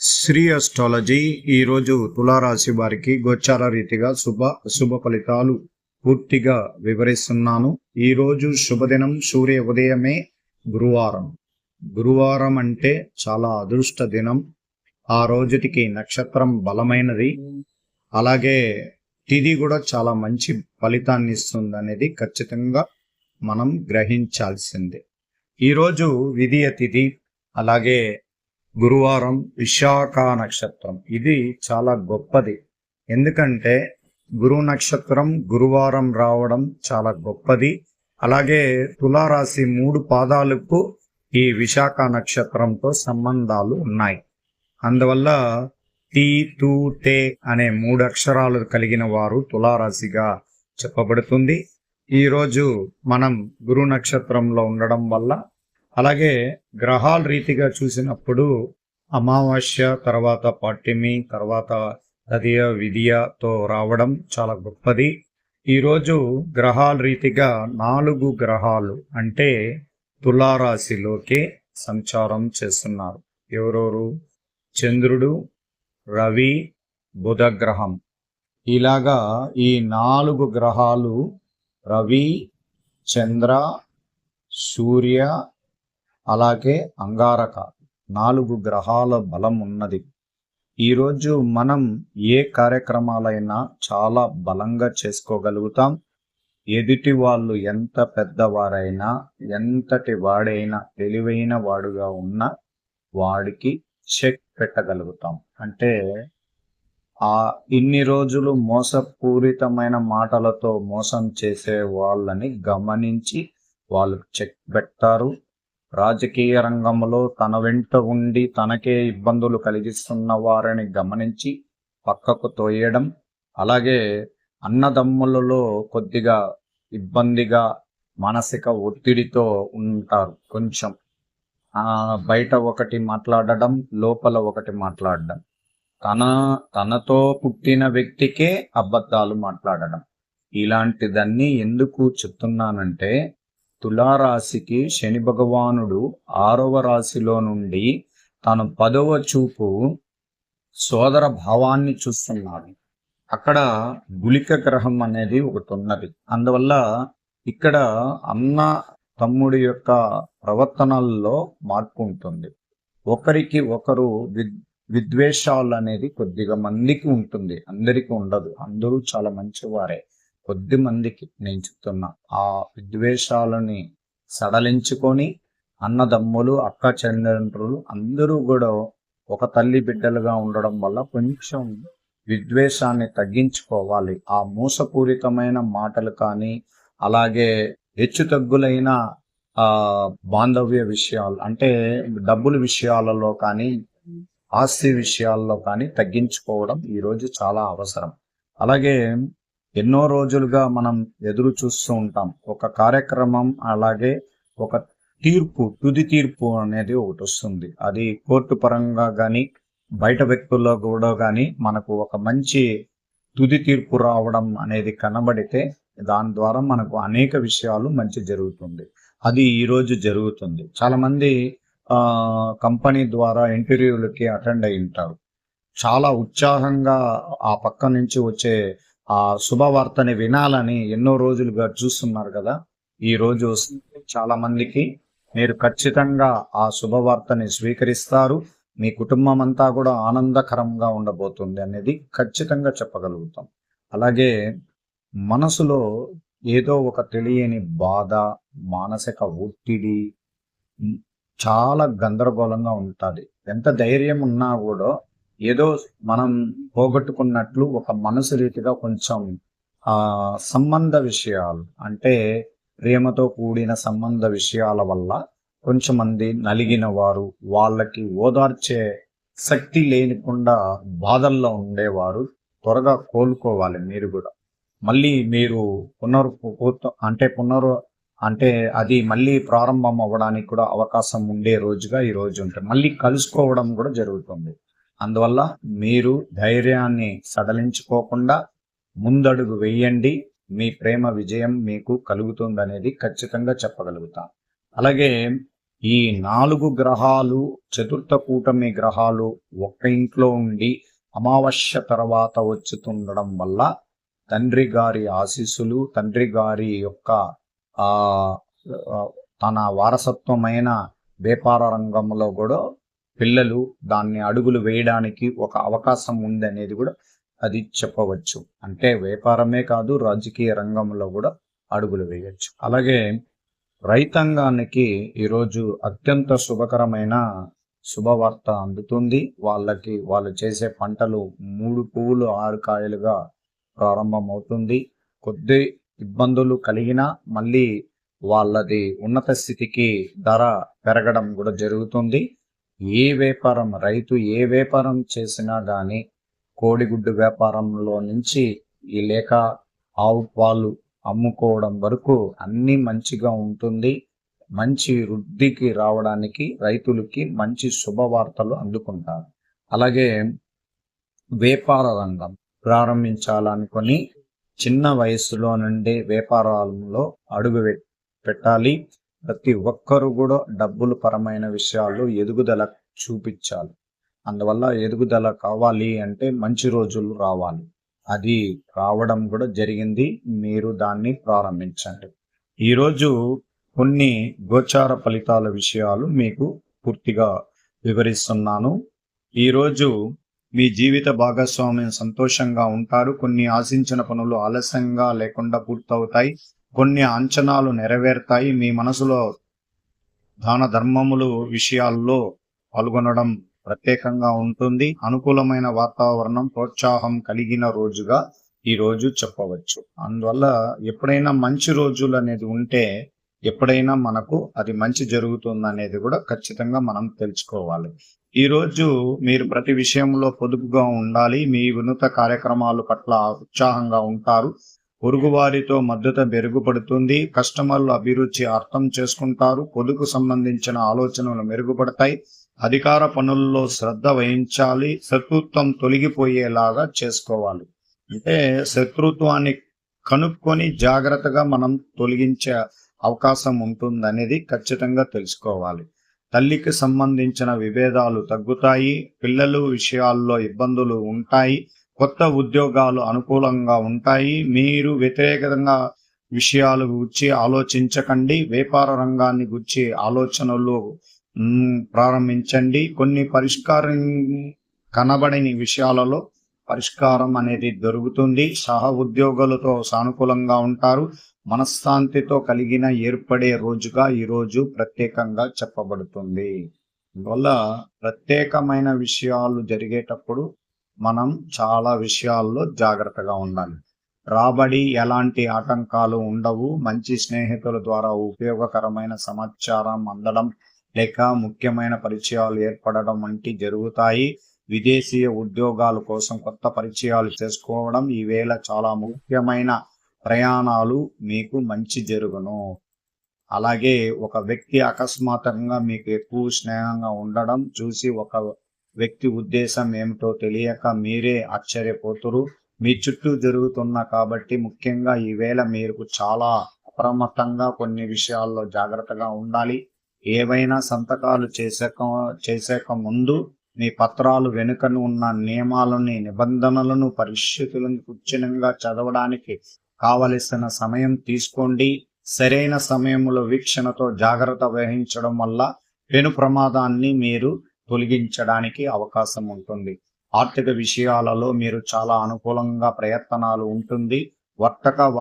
Shri astrology ఈరోజు తులారాశి వారికి గోచార రీతిగా శుభ శుభ ఫలితాలు పూర్తిగా వివరిస్తున్నాను. ఈరోజు శుభదినం సూర్య ఉదయమే గురువారం. గురువారం అంటే చాలా అదృష్ట దినం. ఆ రోజుటికి నక్షత్రం బలమైనది. అలాగే తిథి కూడా చాలా మంచి ఫలితాన్ని ఇస్తుంది అనేది ఖచ్చితంగా మనం గ్రహించాల్సిందే. ఈరోజు విధియ తిథి అలాగే గురువారం విశాఖ నక్షత్రం. ఇది చాలా గొప్పది. ఎందుకంటే గురు నక్షత్రం గురువారం రావడం చాలా గొప్పది. అలాగే తులారాశి మూడు పాదాలకు ఈ విశాఖ నక్షత్రంతో సంబంధాలు ఉన్నాయి. అందువల్ల టీ తూ తే అనే మూడు అక్షరాలు కలిగిన వారు తులారాశిగా చెప్పబడుతుంది. ఈరోజు మనం గురు నక్షత్రంలో ఉండడం వల్ల అలాగే గ్రహాల రీతిగా చూసినప్పుడు అమావాస్య తర్వాత పాఠ్యమి తర్వాత తదియ విధియతో రావడం చాలా గొప్పది. ఈరోజు గ్రహాల రీతిగా నాలుగు గ్రహాలు అంటే తులారాశిలోకి సంచారం చేస్తున్నారు. ఎవరెవరు? చంద్రుడు రవి బుధ గ్రహం ఇలాగా ఈ నాలుగు గ్రహాలు రవి చంద్ర సూర్య అలాగే అంగారక నాలుగు గ్రహాల బలం ఉన్నది. ఈరోజు మనం ఏ కార్యక్రమాలైనా చాలా బలంగా చేసుకోగలుగుతాం. ఎదుటి వాళ్ళు ఎంత పెద్దవారైనా ఎంతటి వాడైనా తెలివైన వాడుగా ఉన్న వాడికి చెక్ పెట్టగలుగుతాం. అంటే ఆ ఇన్ని రోజులు మోసపూరితమైన మాటలతో మోసం చేసే వాళ్ళని గమనించి వాళ్ళు చెక్ పెడతారు. రాజకీయ రంగంలో తన వెంట ఉండి తనకే ఇబ్బందులు కలిగిస్తున్న వారిని గమనించి పక్కకు తోయడం అలాగే అన్నదమ్ములలో కొద్దిగా ఇబ్బందిగా మానసిక ఒత్తిడితో ఉంటారు కొంచెం. బయట ఒకటి మాట్లాడడం లోపల ఒకటి మాట్లాడడం. తన తనతో పుట్టిన వ్యక్తికే అబద్ధాలు మాట్లాడడం. ఇలాంటిదన్నీ ఎందుకు చెప్తున్నానంటే తులారాశికి శని భగవానుడు ఆరవ రాశిలో నుండి తన పదవ చూపు సోదర భావాన్ని చూస్తున్నాడు. అక్కడ గుళిక గ్రహం అనేది ఒకటి ఉన్నది. అందువల్ల ఇక్కడ అన్న తమ్ముడి యొక్క ప్రవర్తనల్లో మార్పు ఉంటుంది. ఒకరికి ఒకరు విద్ విద్వేషాలు అనేది కొద్దిగా మందికి ఉంటుంది. అందరికీ ఉండదు. అందరూ చాలా మంచివారే. కొద్ది మందికి నేను చెప్తున్నా. ఆ విద్వేషాలని సడలించుకొని అన్నదమ్ములు అక్క చెల్లెండ్రులు అందరూ కూడా ఒక తల్లి బిడ్డలుగా ఉండడం వల్ల కొంచెం విద్వేషాన్ని తగ్గించుకోవాలి. ఆ మోసపూరితమైన మాటలు కానీ అలాగే హెచ్చు తగ్గులైన బాంధవ్య విషయాలు అంటే డబ్బుల విషయాలలో కానీ ఆస్తి విషయాల్లో కానీ తగ్గించుకోవడం ఈరోజు చాలా అవసరం. అలాగే ఎన్నో రోజులుగా మనం ఎదురు చూస్తూ ఉంటాం. ఒక కార్యక్రమం అలాగే ఒక తీర్పు తుది తీర్పు అనేది ఒకటి వస్తుంది. అది కోర్టు పరంగా కానీ బయట వ్యక్తుల్లో కూడా కానీ మనకు ఒక మంచి తుది తీర్పు రావడం అనేది కనబడితే దాని ద్వారా మనకు అనేక విషయాలు మంచి జరుగుతుంది. అది ఈరోజు జరుగుతుంది. చాలా మంది కంపెనీ ద్వారా ఇంటర్వ్యూలకి అటెండ్ అయి ఉంటారు. చాలా ఉత్సాహంగా ఆ పక్క నుంచి వచ్చే ఆ శుభవార్తని వినాలని ఎన్నో రోజులుగా చూస్తున్నారు కదా. ఈ రోజు వస్తుంది చాలా మందికి మీరు ఖచ్చితంగా ఆ శుభవార్తని స్వీకరిస్తారు. మీ కుటుంబం అంతా కూడా ఆనందకరంగా ఉండబోతుంది అనేది ఖచ్చితంగా చెప్పగలుగుతాం. అలాగే మనసులో ఏదో ఒక తెలియని బాధ మానసిక ఒత్తిడి చాలా గందరగోళంగా ఉంటుంది. ఎంత ధైర్యం ఉన్నా కూడా ఏదో మనం పోగొట్టుకున్నట్లు ఒక మనసు రీతిగా కొంచెం ఆ సంబంధ విషయాలు అంటే ప్రేమతో కూడిన సంబంధ విషయాల వల్ల కొంచెం మంది నలిగిన వారు వాళ్ళకి ఓదార్చే శక్తి లేనికుండా బాధల్లో ఉండేవారు త్వరగా కోలుకోవాలి మీరు కూడా. మళ్ళీ మీరు పునరు అంటే పునరు అంటే అది మళ్ళీ ప్రారంభం అవ్వడానికి కూడా అవకాశం ఉండే రోజుగా ఈ రోజు ఉంటుంది. మళ్ళీ కలుసుకోవడం కూడా జరుగుతుంది. అందువల్ల మీరు ధైర్యాన్ని సడలించుకోకుండా ముందడుగు వేయండి. మీ ప్రేమ విజయం మీకు కలుగుతుంది అనేది ఖచ్చితంగా చెప్పగలుగుతాం. అలాగే ఈ నాలుగు గ్రహాలు చతుర్థ కూటమి గ్రహాలు ఒక్క ఇంట్లో ఉండి అమావాస్య తర్వాత వచ్చుతుండడం వల్ల తండ్రి గారి ఆశీస్సులు తండ్రి గారి యొక్క ఆ, తన వారసత్వమైన వ్యాపార రంగంలో కూడా పిల్లలు దాన్ని అడుగులు వేయడానికి ఒక అవకాశం ఉంది అనేది కూడా అది చెప్పవచ్చు. అంటే వ్యాపారమే కాదు రాజకీయ రంగంలో కూడా అడుగులు వేయచ్చు. అలాగే రైతాంగానికి ఈరోజు అత్యంత శుభకరమైన శుభవార్త అందుతుంది. వాళ్ళకి వాళ్ళు చేసే పంటలు మూడు పువ్వులు ఆరు కాయలుగా ప్రారంభమవుతుంది. కొద్ది ఇబ్బందులు కలిగినా మళ్ళీ వాళ్ళది ఉన్నత స్థితికి ధర పెరగడం కూడా జరుగుతుంది. ఏ వ్యాపారం రైతు ఏ వ్యాపారం చేసినా కానీ కోడిగుడ్డు వ్యాపారంలో నుంచి ఈ లేక ఆవు పాలు అమ్ముకోవడం వరకు అన్ని మంచిగా ఉంటుంది. మంచి వృద్ధికి రావడానికి రైతులకి మంచి శుభవార్తలు అందుకుంటారు. అలాగే వ్యాపార రంగం ప్రారంభించాలనుకొని చిన్న వయసులో నుండి వ్యాపారంలో అడుగు పె- పెట్టాలి. ప్రతి ఒక్కరు కూడా డబ్బులు పరమైన విషయాల్లో ఎదుగుదల చూపించాలి. అందువల్ల ఎదుగుదల కావాలి అంటే మంచి రోజులు రావాలి. అది రావడం కూడా జరిగింది. మీరు దాన్ని ప్రారంభించండి. ఈరోజు కొన్ని గోచార ఫలితాల విషయాలు మీకు పూర్తిగా వివరిస్తున్నాను. ఈరోజు మీ జీవిత భాగస్వామ్యం సంతోషంగా ఉంటారు. కొన్ని ఆశించిన పనులు ఆలస్యంగా లేకుండా పూర్తవుతాయి. కొన్ని అంచనాలు నెరవేరుతాయి. మీ మనసులో దాన ధర్మములు విషయాల్లో పాల్గొనడం ప్రత్యేకంగా ఉంటుంది. అనుకూలమైన వాతావరణం ప్రోత్సాహం కలిగిన రోజుగా ఈ రోజు చెప్పవచ్చు. అందువల్ల ఎప్పుడైనా మంచి రోజులు అనేది ఉంటే ఎప్పుడైనా మనకు అది మంచి జరుగుతుంది అనేది కూడా ఖచ్చితంగా మనం తెలుసుకోవాలి. ఈ రోజు మీరు ప్రతి విషయంలో పొదుపుగా ఉండాలి. మీ వినూత కార్యక్రమాల పట్ల ఉత్సాహంగా ఉంటారు. పొరుగువారితో మద్దతు మెరుగుపడుతుంది. కస్టమర్లు అభిరుచి అర్థం చేసుకుంటారు. పొదుపు సంబంధించిన ఆలోచనలు మెరుగుపడతాయి. అధికార పనుల్లో శ్రద్ధ వహించాలి. శత్రుత్వం తొలగిపోయేలాగా చేసుకోవాలి. అంటే శత్రుత్వాన్ని కనుక్కొని జాగ్రత్తగా మనం తొలగించే అవకాశం ఉంటుందనేది ఖచ్చితంగా తెలుసుకోవాలి. తల్లికి సంబంధించిన విభేదాలు తగ్గుతాయి. పిల్లలు విషయాల్లో ఇబ్బందులు ఉంటాయి. కొత్త ఉద్యోగాలు అనుకూలంగా ఉంటాయి. మీరు వ్యతిరేకంగా విషయాలు గురించి ఆలోచించకండి. వ్యాపార రంగాన్ని గురించి ఆలోచనలు ప్రారంభించండి. కొన్ని పరిష్కారం కనబడని విషయాలలో పరిష్కారం అనేది దొరుకుతుంది. సహ ఉద్యోగులతో సానుకూలంగా ఉంటారు. మనశ్శాంతితో కలిగిన ఏర్పడే రోజుగా ఈ రోజు ప్రత్యేకంగా చెప్పబడుతుంది. అందువల్ల ప్రత్యేకమైన విషయాలు జరిగేటప్పుడు మనం చాలా విషయాల్లో జాగ్రత్తగా ఉండాలి. రాబడి ఎలాంటి ఆటంకాలు ఉండవు. మంచి స్నేహితుల ద్వారా ఉపయోగకరమైన సమాచారం అందడం లేక ముఖ్యమైన పరిచయాలు ఏర్పడడం వంటి జరుగుతాయి. విదేశీయ ఉద్యోగాల కోసం కొత్త పరిచయాలు చేసుకోవడం ఈవేళ చాలా ముఖ్యమైన ప్రయాణాలు. మీకు మంచి జరుగును. అలాగే ఒక వ్యక్తి అకస్మాత్తుగా మీకు ఎక్కువ స్నేహంగా ఉండడం చూసి ఒక వ్యక్తి ఉద్దేశం ఏమిటో తెలియక మీరే ఆశ్చర్యపోతురు. మీ చుట్టూ జరుగుతున్న కాబట్టి ముఖ్యంగా ఈవేళ మీరు చాలా అప్రమత్తంగా కొన్ని విషయాల్లో జాగ్రత్తగా ఉండాలి. ఏవైనా సంతకాలు చేసాక చేసాక ముందు మీ పత్రాలు వెనుకను ఉన్న నియమాలని నిబంధనలను పరిస్థితులను కుచ్చినంగా చదవడానికి కావలసిన సమయం తీసుకోండి. సరైన సమయంలో వీక్షణతో జాగ్రత్త వహించడం వల్ల పెను ప్రమాదాన్ని మీరు తొలగించడానికి అవకాశం ఉంటుంది. ఆర్థిక విషయాలలో మీరు చాలా అనుకూలంగా ప్రయత్నాలు ఉంటుంది. వర్తక